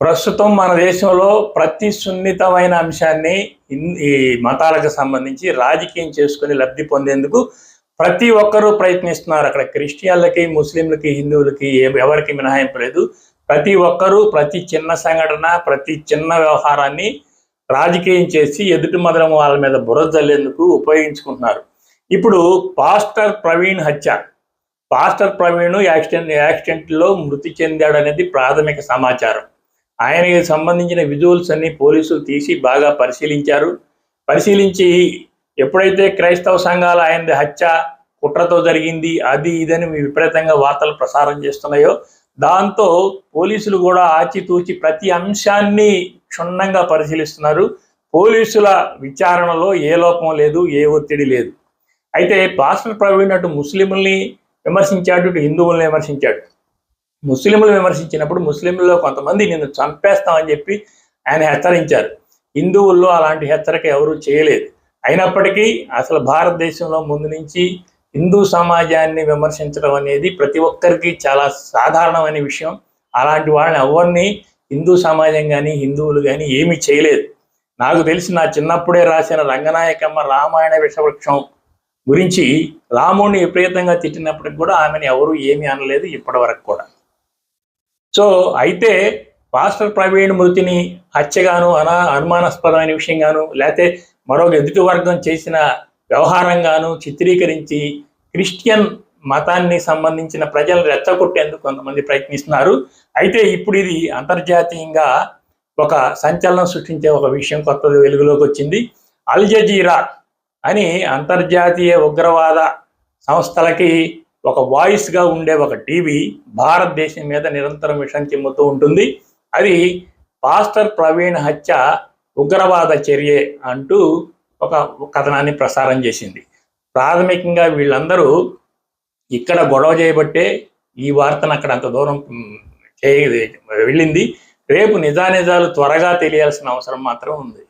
ప్రస్తుతం మన దేశంలో ప్రతి సున్నితమైన అంశాన్ని ఈ మతాలకు సంబంధించి రాజకీయం చేసుకుని లబ్ధి పొందేందుకు ప్రతి ఒక్కరూ ప్రయత్నిస్తున్నారు. అక్కడ క్రిస్టియన్లకి ముస్లింలకి హిందువులకి ఎవరికి మినహాయింపు లేదు. ప్రతి ఒక్కరూ ప్రతి చిన్న సంఘటన ప్రతి చిన్న వ్యవహారాన్ని రాజకీయం చేసి ఎదుటి మదరం వాళ్ళ మీద బురద జల్లేందుకు ఉపయోగించుకుంటున్నారు. ఇప్పుడు పాస్టర్ ప్రవీణ్ హత్య. పాస్టర్ ప్రవీణ్ యాక్సిడెంట్ యాక్సిడెంట్లో మృతి చెందాడు అనేది ప్రాథమిక సమాచారం. ఆయనకి సంబంధించిన విజువల్స్ అన్ని పోలీసులు తీసి బాగా పరిశీలించారు. పరిశీలించి ఎప్పుడైతే క్రైస్తవ సంఘాలు ఆయనది హత్య కుట్రతో జరిగింది అది ఇదని విపరీతంగా వార్తలు ప్రసారం చేస్తున్నాయో దాంతో పోలీసులు కూడా ఆచితూచి ప్రతి అంశాన్ని క్షుణ్ణంగా పరిశీలిస్తున్నారు. పోలీసుల విచారణలో ఏ లోపం లేదు ఏ ఒత్తిడి లేదు. అయితే పాస్టర్ ప్రవీణ్ అటు ముస్లింల్ని విమర్శించాడు ఇటు హిందువుల్ని విమర్శించాడు. ముస్లింలు విమర్శించినప్పుడు ముస్లింలలో కొంతమంది నిన్ను చంపేస్తామని చెప్పి ఆయన హెచ్చరించారు. హిందువుల్లో అలాంటి హెచ్చరిక ఎవరూ చేయలేదు. అయినప్పటికీ అసలు భారతదేశంలో ముందు నుంచి హిందూ సమాజాన్ని విమర్శించడం అనేది ప్రతి ఒక్కరికి చాలా సాధారణమైన విషయం. అలాంటి వాళ్ళని ఎవరిని హిందూ సమాజం కానీ హిందువులు కానీ ఏమీ చేయలేదు. నాకు తెలిసి నా చిన్నప్పుడే రాసిన రంగనాయకమ్మ రామాయణ విషవృక్షం గురించి రాముడిని విపరీతంగా తిట్టినప్పటికి కూడా ఆమెను ఎవరు ఏమీ అనలేదు ఇప్పటి వరకు కూడా. సో అయితే పాస్టర్ ప్రవీణ్ మృతిని హత్యగాను అనా అనుమానాస్పదమైన విషయంగాను లేకపోతే మరొక ఎదుటి వర్గం చేసిన వ్యవహారంగాను చిత్రీకరించి క్రిస్టియన్ మతాన్ని సంబంధించిన ప్రజలను రెచ్చగొట్టేందుకు కొంతమంది ప్రయత్నిస్తున్నారు. అయితే ఇప్పుడు ఇది అంతర్జాతీయంగా ఒక సంచలనం సృష్టించే ఒక విషయం కొత్తది వెలుగులోకి వచ్చింది. అల్ జజీరా అని అంతర్జాతీయ ఉగ్రవాద సంస్థలకి ఒక వాయిస్గా ఉండే ఒక టీవీ భారతదేశం మీద నిరంతరం విషం చిమ్ముతూ ఉంటుంది. అది పాస్టర్ ప్రవీణ్ హత్య ఉగ్రవాద చర్యే అంటూ ఒక కథనాన్ని ప్రసారం చేసింది. ప్రాథమికంగా వీళ్ళందరూ ఇక్కడ గొడవ చేయబట్టే ఈ వార్తను అక్కడ అంత దూరం చేయ వెళ్ళింది. రేపు నిజానిజాలు త్వరగా తెలియాల్సిన అవసరం మాత్రం ఉంది.